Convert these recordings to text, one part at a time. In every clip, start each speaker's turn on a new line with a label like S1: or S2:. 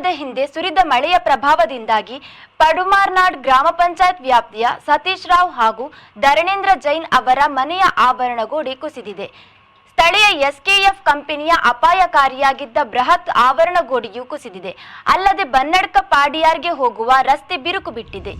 S1: ದಿನದ ಹಿಂದೆ ಸುರಿದ ಮಳೆಯ ಪ್ರಭಾವದಿಂದಾಗಿ ಪಡುಮಾರ್ನಾಡ್ ಗ್ರಾಮ ಪಂಚಾಯತ್ ವ್ಯಾಪ್ತಿಯ ಸತೀಶ್ ರಾವ್ ಹಾಗೂ ಧರಣೇಂದ್ರ ಜೈನ್ ಅವರ ಮನೆಯ ಆವರಣ ಗೋಡೆ ಕುಸಿದಿದೆ. ಸ್ಥಳೀಯ ಎಸ್ಕೆಎಫ್ ಕಂಪನಿಯ ಅಪಾಯಕಾರಿಯಾಗಿದ್ದ ಬೃಹತ್ ಆವರಣ ಗೋಡೆಯೂ ಕುಸಿದಿದೆ. ಅಲ್ಲದೆ ಬನ್ನಡ್ಕ ಪಾಡಿಯಾರ್ಗೆ ಹೋಗುವ ರಸ್ತೆ ಬಿರುಕು ಬಿಟ್ಟಿದೆ.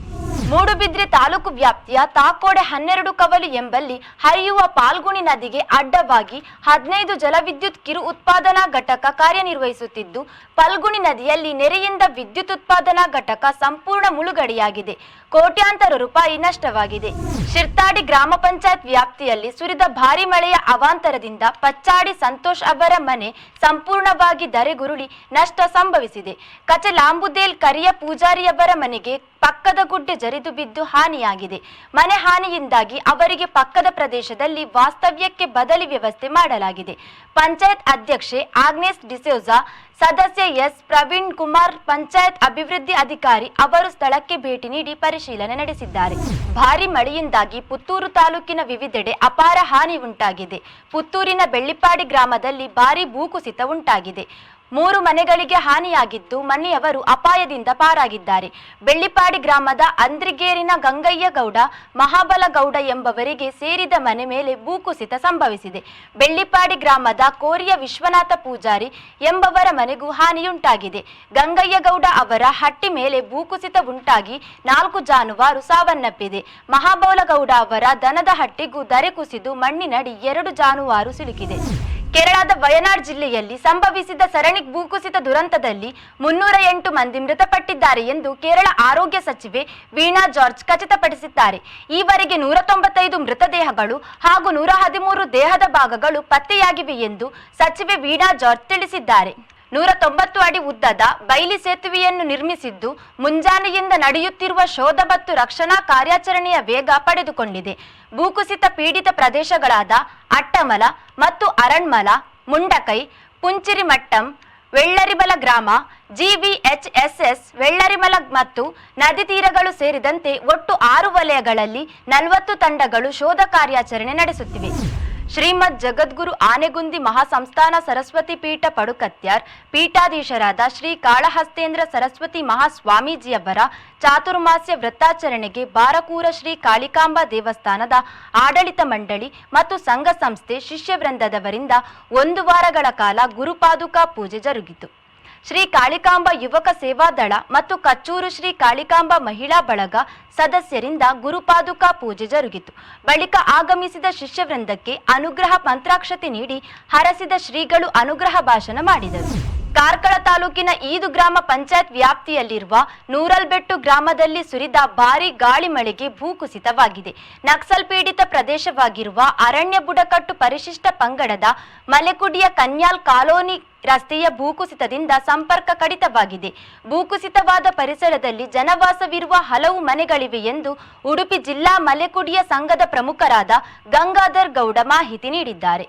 S1: ಮೂಡುಬಿದ್ರೆ ತಾಲೂಕು ವ್ಯಾಪ್ತಿಯ ತಾಕೋಡೆ ಹನ್ನೆರಡು ಕವಲು ಎಂಬಲ್ಲಿ ಹರಿಯುವ ಪಾಲ್ಗುಣಿ ನದಿಗೆ ಅಡ್ಡವಾಗಿ ಹದಿನೈದು ಜಲವಿದ್ಯುತ್ ಕಿರು ಉತ್ಪಾದನಾ ಘಟಕ ಕಾರ್ಯನಿರ್ವಹಿಸುತ್ತಿದ್ದು, ಪಲ್ಗುಣಿ ನದಿಯಲ್ಲಿ ನೆರೆಯಿಂದ ವಿದ್ಯುತ್ ಉತ್ಪಾದನಾ ಘಟಕ ಸಂಪೂರ್ಣ ಮುಳುಗಡೆಯಾಗಿದೆ. ಕೋಟ್ಯಾಂತರ ರೂಪಾಯಿ ನಷ್ಟವಾಗಿದೆ. ಶಿರ್ತಾಡಿ ಗ್ರಾಮ ಪಂಚಾಯತ್ ವ್ಯಾಪ್ತಿಯಲ್ಲಿ ಸುರಿದ ಭಾರಿ ಮಳೆಯ ಅವಾಂತರದಿಂದ ಪಚ್ಚಾಡಿ ಸಂತೋಷ್ ಅವರ ಮನೆ ಸಂಪೂರ್ಣವಾಗಿ ಧರೆಗುರುಳಿ ನಷ್ಟ ಸಂಭವಿಸಿದೆ. ಕಚಲಾಂಬುದೇಲ್ ಕರಿಯ ಪೂಜಾರಿಯವರ ಮನೆಗೆ ಪಕ್ಕದ ಗುಡ್ಡೆ ಜರಿದು ಬಿದ್ದು ಹಾನಿಯಾಗಿದೆ. ಮನೆ ಹಾನಿಯಿಂದಾಗಿ ಅವರಿಗೆ ಪಕ್ಕದ ಪ್ರದೇಶದಲ್ಲಿ ವಾಸ್ತವ್ಯಕ್ಕೆ ಬದಲಿ ವ್ಯವಸ್ಥೆ ಮಾಡಲಾಗಿದೆ. ಪಂಚಾಯತ್ ಅಧ್ಯಕ್ಷೆ ಆಗ್ನೇಸ್ ಡಿಸೋಜಾ, ಸದಸ್ಯ ಎಸ್ ಪ್ರವೀಣ್ ಕುಮಾರ್, ಪಂಚಾಯತ್ ಅಭಿವೃದ್ಧಿ ಅಧಿಕಾರಿ ಅವರು ಸ್ಥಳಕ್ಕೆ ಭೇಟಿ ನೀಡಿ ಪರಿಶೀಲನೆ ನಡೆಸಿದ್ದಾರೆ. ಭಾರಿ ಮಳೆಯಿಂದಾಗಿ ಪುತ್ತೂರು ತಾಲೂಕಿನ ವಿವಿಧೆಡೆ ಅಪಾರ ಹಾನಿ ಉಂಟಾಗಿದೆ. ಪುತ್ತೂರಿನ ಬೆಳ್ಳಿಪಾಡಿ ಗ್ರಾಮದಲ್ಲಿ ಭಾರಿ ಭೂಕುಸಿತ ಉಂಟಾಗಿದೆ. ಮೂರು ಮನೆಗಳಿಗೆ ಹಾನಿಯಾಗಿದ್ದು ಮನೆಯವರು ಅಪಾಯದಿಂದ ಪಾರಾಗಿದ್ದಾರೆ. ಬೆಳ್ಳಿಪಾಡಿ ಗ್ರಾಮದ ಅಂದ್ರಿಗೇರಿನ ಗಂಗಯ್ಯ ಗೌಡ ಮಹಾಬಲ ಗೌಡ ಎಂಬವರಿಗೆ ಸೇರಿದ ಮನೆ ಮೇಲೆ ಭೂಕುಸಿತ ಸಂಭವಿಸಿದೆ. ಬೆಳ್ಳಿಪಾಡಿ ಗ್ರಾಮದ ಕೋರಿಯ ವಿಶ್ವನಾಥ ಪೂಜಾರಿ ಎಂಬವರ ಮನೆಗೂ ಹಾನಿಯುಂಟಾಗಿದೆ. ಗಂಗಯ್ಯ ಗೌಡ ಅವರ ಹಟ್ಟಿ ಮೇಲೆ ಭೂಕುಸಿತ ಉಂಟಾಗಿ ನಾಲ್ಕು ಜಾನುವಾರು ಸಾವನ್ನಪ್ಪಿದೆ. ಮಹಾಬಲಗೌಡ ಅವರ ದನದ ಹಟ್ಟಿಗೂ ಧರೆ ಕುಸಿದು ಮಣ್ಣಿನಡಿ ಎರಡು ಜಾನುವಾರು ಸಿಲುಕಿದೆ. ಕೇರಳದ ವಯನಾಡ್ ಜಿಲ್ಲೆಯಲ್ಲಿ ಸಂಭವಿಸಿದ ಸರಣಿ ಭೂಕುಸಿತ ದುರಂತದಲ್ಲಿ ಮುನ್ನೂರ ಎಂಟು ಮಂದಿ ಮೃತಪಟ್ಟಿದ್ದಾರೆ ಎಂದು ಕೇರಳ ಆರೋಗ್ಯ ಸಚಿವೆ ವೀಣಾ ಜಾರ್ಜ್ ಖಚಿತಪಡಿಸಿದ್ದಾರೆ. ಈವರೆಗೆ ನೂರ ತೊಂಬತ್ತೈದು ಮೃತದೇಹಗಳು ಹಾಗೂ ನೂರ ಹದಿಮೂರು ದೇಹದ ಭಾಗಗಳು ಪತ್ತೆಯಾಗಿವೆ ಎಂದು ಸಚಿವೆ ವೀಣಾ ಜಾರ್ಜ್ ತಿಳಿಸಿದ್ದಾರೆ. ನೂರ ತೊಂಬತ್ತು ಅಡಿ ಉದ್ದದ ಬೈಲಿ ಸೇತುವೆಯನ್ನು ನಿರ್ಮಿಸಿದ್ದು ಮುಂಜಾನೆಯಿಂದ ನಡೆಯುತ್ತಿರುವ ಶೋಧ ಮತ್ತು ರಕ್ಷಣಾ ಕಾರ್ಯಾಚರಣೆಯ ವೇಗ ಪಡೆದುಕೊಂಡಿದೆ. ಭೂಕುಸಿತ ಪೀಡಿತ ಪ್ರದೇಶಗಳಾದ ಅಟ್ಟಮಲ ಮತ್ತು ಅರಣ್ಮಲ, ಮುಂಡಕೈ, ಪುಂಚಿರಿಮಟ್ಟಂ ವೆಳ್ಳರಿಮಲ ಗ್ರಾಮ ಜಿವಿಎಚ್ಎಸ್ಎಸ್ ವೆಳ್ಳರಿಮಲ ಮತ್ತು ನದಿ ತೀರಗಳು ಸೇರಿದಂತೆ ಒಟ್ಟು ಆರು ವಲಯಗಳಲ್ಲಿ ನಲವತ್ತು ತಂಡಗಳು ಶೋಧ ಕಾರ್ಯಾಚರಣೆ ನಡೆಸುತ್ತಿವೆ. ಶ್ರೀಮದ್ ಜಗದ್ಗುರು ಆನೆಗುಂದಿ ಮಹಾಸಂಸ್ಥಾನ ಸರಸ್ವತಿ ಪೀಠ ಪಡುಕತ್ಯಾರ್, ಪೀಠಾಧೀಶರಾದ ಶ್ರೀ ಕಾಳಹಸ್ತೇಂದ್ರ ಸರಸ್ವತಿ ಮಹಾಸ್ವಾಮೀಜಿಯವರ ಚಾತುರ್ಮಾಸ್ಯ ವೃತ್ತಾಚರಣೆಗೆ ಬಾರಕೂರ ಶ್ರೀ ಕಾಳಿಕಾಂಬಾ ದೇವಸ್ಥಾನದ ಆಡಳಿತ ಮಂಡಳಿ ಮತ್ತು ಸಂಘ ಸಂಸ್ಥೆ ಶಿಷ್ಯವೃಂದದವರಿಂದ ಒಂದು ವಾರಗಳ ಕಾಲ ಗುರುಪಾದುಕಾ ಪೂಜೆ ಜರುಗಿತು. ಶ್ರೀ ಕಾಳಿಕಾಂಬ ಯುವಕ ಸೇವಾದಳ ಮತ್ತು ಕಚ್ಚೂರು ಶ್ರೀ ಕಾಳಿಕಾಂಬ ಮಹಿಳಾ ಬಳಗ ಸದಸ್ಯರಿಂದ ಗುರುಪಾದುಕಾ ಪೂಜೆ ಜರುಗಿತು. ಬಳಿಕ ಆಗಮಿಸಿದ ಶಿಷ್ಯವೃಂದಕ್ಕೆ ಅನುಗ್ರಹ ಮಂತ್ರಾಕ್ಷತೆ ನೀಡಿ ಹರಸಿದ ಶ್ರೀಗಳು ಅನುಗ್ರಹ ಭಾಷಣ ಮಾಡಿದರು. ಕಾರ್ಕಳ ತಾಲೂಕಿನ ಈದು ಗ್ರಾಮ ಪಂಚಾಯತ್ ವ್ಯಾಪ್ತಿಯಲ್ಲಿರುವ ನೂರಲ್ಬೆಟ್ಟು ಗ್ರಾಮದಲ್ಲಿ ಸುರಿದ ಭಾರಿ ಗಾಳಿ ಮಳೆಗೆ ಭೂಕುಸಿತವಾಗಿದೆ ನಕ್ಸಲ್ ಪೀಡಿತ ಪ್ರದೇಶವಾಗಿರುವ ಅರಣ್ಯ ಬುಡಕಟ್ಟು ಪರಿಶಿಷ್ಟ ಪಂಗಡದ ಮಲೆಕುಡಿಯ ಕನ್ಯಾಲ್ ಕಾಲೋನಿ ರಸ್ತೆಯ ಭೂಕುಸಿತದಿಂದ ಸಂಪರ್ಕ ಕಡಿತವಾಗಿದೆ. ಭೂಕುಸಿತವಾದ ಪರಿಸರದಲ್ಲಿ ಜನವಾಸವಿರುವ ಹಲವು ಮನೆಗಳಿವೆ ಎಂದು ಉಡುಪಿ ಜಿಲ್ಲಾ ಮಲೆಕುಡಿಯ ಸಂಘದ ಪ್ರಮುಖರಾದ ಗಂಗಾಧರ್ ಗೌಡ ಮಾಹಿತಿ ನೀಡಿದ್ದಾರೆ.